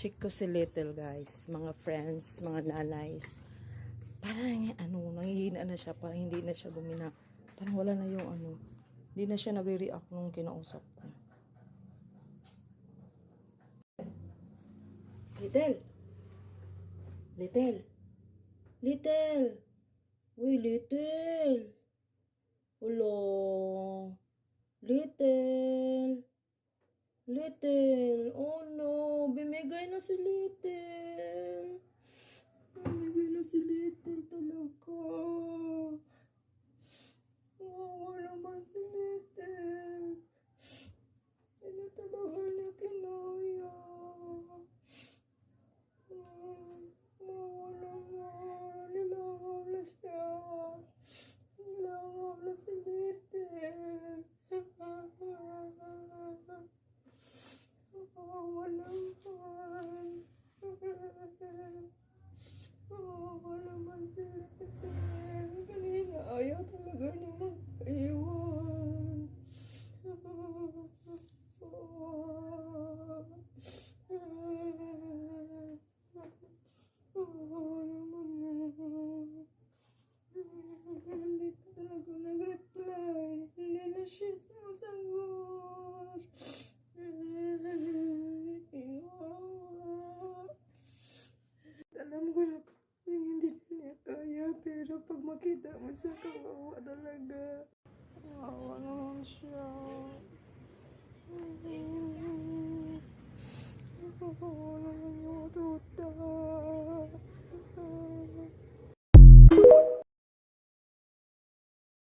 Check ko si Little guys, mga friends, mga nanays. Parang ano, nangihina na siya, parang hindi na siya gumina. Parang wala na yung ano, hindi na siya nagre-react nung kinausap ko. Little! Little! Little! Uy, Little! Hello! Little! Little! Oh no! Bimigay na si Little! kanina. Ayaw talaga niya mag-iwan. Hindi Pero pag makita mo siya, kawawa talaga.